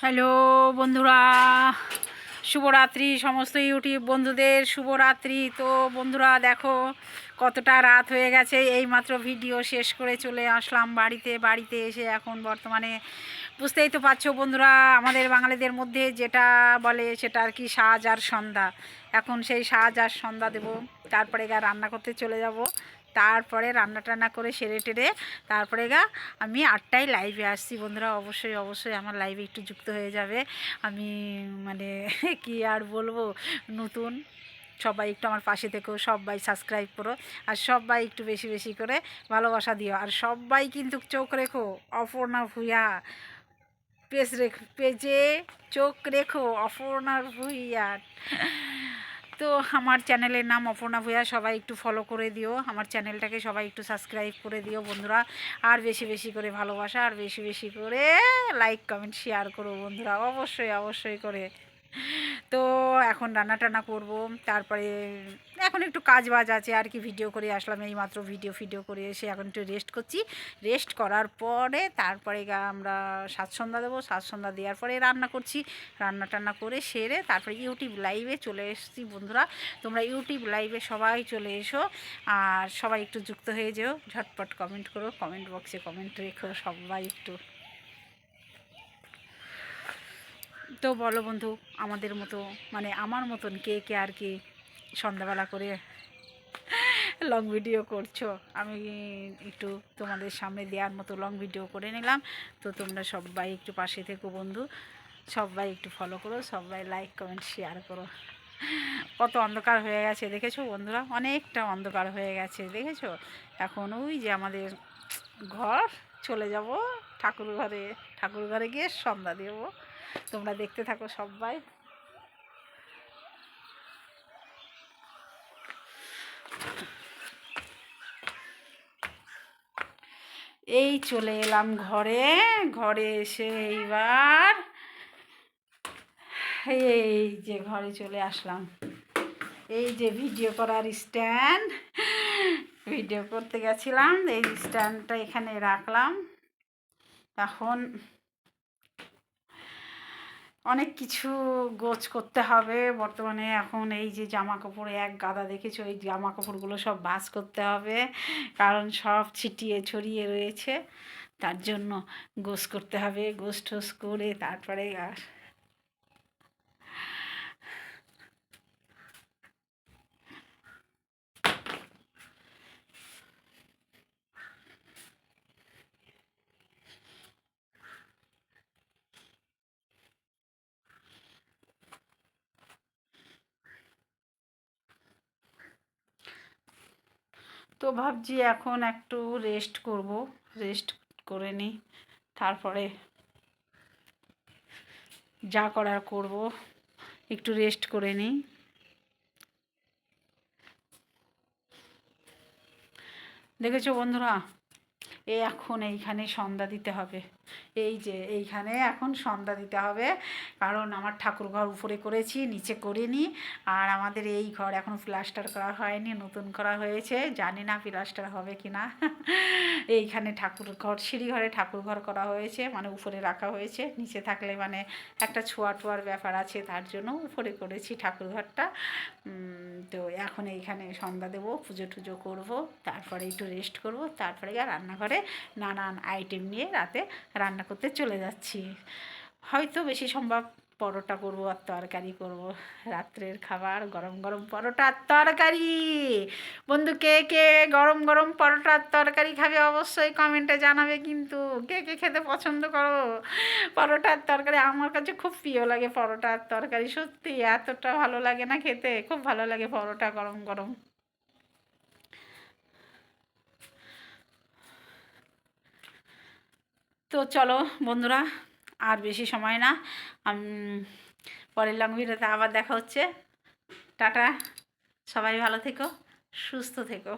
Hello বন্ধুরা, শুভরাত্রি সমস্ত ইউটিউব বন্ধুদের, শুভরাত্রি। তো বন্ধুরা দেখো কতটা রাত হয়ে গেছে এই মাত্র ভিডিও শেষ করে চলে আসলাম বাড়িতে। বাড়িতে এসে এখন বর্তমানে বুঝতেই তো পারছ বন্ধুরা, আমাদের বাঙালিদের মধ্যে যেটা বলে সেটা আর কি সাজ আর সন্ধ্যা। এখন সেই সাজ আর সন্ধ্যা দেবো, তারপরে গা রান্না করতে চলে যাব। তারপরে রান্না টান্না করে সেরে টেরে তারপরে গা আমি আটটায় লাইভে আসছি বন্ধুরা, অবশ্যই অবশ্যই আমার লাইভে একটু যুক্ত হয়ে যাবে। আমি মানে কি আর বলব, নতুন। সবাই একটু আমার পাশে থেকেও সবাই সাবস্ক্রাইব করো, আর সবাই একটু বেশি বেশি করে ভালোবাসা দিও। আর সবাই কিন্তু চোখ রেখো, অপর্ণা ভূয়া পেজ রেখ, পেজে চোখ রেখো অপর্ণা ভূয়া তো আমার চ্যানেলের নাম অপর্ণা ভূয়া সবাই একটু ফলো করে দিও। আমার চ্যানেলটাকে সবাই একটু সাবস্ক্রাইব করে দিও বন্ধুরা। আর বেশি বেশি করে ভালোবাসা, আর বেশি বেশি করে লাইক কমেন্ট শেয়ার করো বন্ধুরা। অবশ্যই অবশ্যই করে। তো এখন রান্না টান্না করব। তারপরে এখন একটু কাজ বাজ আছে, আর কি ভিডিও করে আসলাম এই মাত্র ভিডিও ফিডিও করে এসে এখন একটু রেস্ট করছি। রেস্ট করার পরে তারপরে আমরা সাতসন্ধ্যা দেবো। সাতসন্ধ্যা দেওয়ার পরে রান্না করছি। রান্না টান্না করে সেরে তারপরে ইউটিউব লাইভে চলে এসেছি বন্ধুরা। তোমরা ইউটিউব লাইভে সবাই চলে এসো। আর সবাই একটু যুক্ত হয়ে যেও। ঝটপট কমেন্ট করো কমেন্ট বক্সে কমেন্ট রেখো সবাই একটু। তো বলো বন্ধু, আমাদের মতো মানে আমার মতন কে কে আর কি সন্ধ্যাবেলা করে লং ভিডিও করছ? আমি একটু তোমাদের সামনে দেওয়ার মতো লং ভিডিও করে নিলাম। তো তোমরা সবাই একটু পাশে থেকো বন্ধু। সবাই একটু ফলো করো, সবাই লাইক কমেন্ট শেয়ার করো। কত অন্ধকার হয়ে গেছে, দেখেছ বন্ধুরা? অনেকটা অন্ধকার হয়ে গেছে, দেখেছ? এখন ওই যে আমাদের ঘর, চলে যাব ঠাকুর ঘরে ঠাকুর ঘরে গিয়ে সন্ধ্যা দেবো। তোমরা দেখতে থাকো সবাই। এই চলে এলাম ঘরে। ঘরে এসে এইবার এই যে ঘরে চলে আসলাম। এই যে ভিডিও করার স্ট্যান্ড। ভিডিও করতে গেছিলাম, এই স্ট্যান্ডটা এখানে রাখলাম। এখন অনেক কিছু গোছ করতে হবে। বর্তমানে এখন এই যে জামা কাপড় এক গাদা দেখেছ, এই জামা কাপড়গুলো সব বাস করতে হবে, কারণ সব ছিটিয়ে ছড়িয়ে রয়েছে। তার জন্য গোছ করতে হবে, গোছ টোস করে তারপরে আর তো ভাবছি এখন একটু রেস্ট করব। রেস্ট করে নিই। তারপরে যা করার করব, একটু রেস্ট করে নিই। দেখেছ বন্ধুরা? এ এখন এইখানে সন্ধ্যা দিতে হবে। এই যে এইখানে এখন সন্ধ্যা দিতে হবে, কারণ আমার ঠাকুর ঘর উপরে করেছি, নিচে করিনি, আর আমাদের এই ঘর এখন প্লাস্টার করা হয়নি, নতুন করা হয়েছে, জানি না প্লাস্টার হবে কি না এইখানে ঠাকুর ঘর, সিঁড়ি ঘরে ঠাকুর ঘর করা হয়েছে মানে উপরে রাখা হয়েছে, নিচে থাকলে মানে একটা ছোঁয়া টোয়ার ব্যাপার আছে, তার জন্য উপরে করেছি ঠাকুর ঘরটা। তো এখন এইখানে সন্ধ্যা দেবো, পুজো টুজো করব, তারপরে একটু রেস্ট করব, তারপরে রান্নাঘরে নানান আইটেম নিয়ে রাতে রান্না করতে চলে যাচ্ছি। হয়তো বেশি সম্ভব পরোটা করব আর তরকারি করব। রাত্রের খাবার, গরম গরম পরোটা আর তরকারি। বন্ধু, কে কে গরম গরম পরোটা আর তরকারি খাবে অবশ্যই কমেন্টে জানাবে কিন্তু কে কে খেতে পছন্দ করো? পরোটা আর তরকারি আমার কাছে খুব প্রিয় লাগে পরোটা আর তরকারি। সত্যি এতটা ভালো লাগে না খেতে। খুব ভালো লাগে পরোটা গরম গরম। তো চলো বন্ধুরা, আর বেশি সময় না। পরের লং ভিডিওতে আবার দেখা হচ্ছে। টাটা, সবাই ভালো থেকো, সুস্থ থেকো।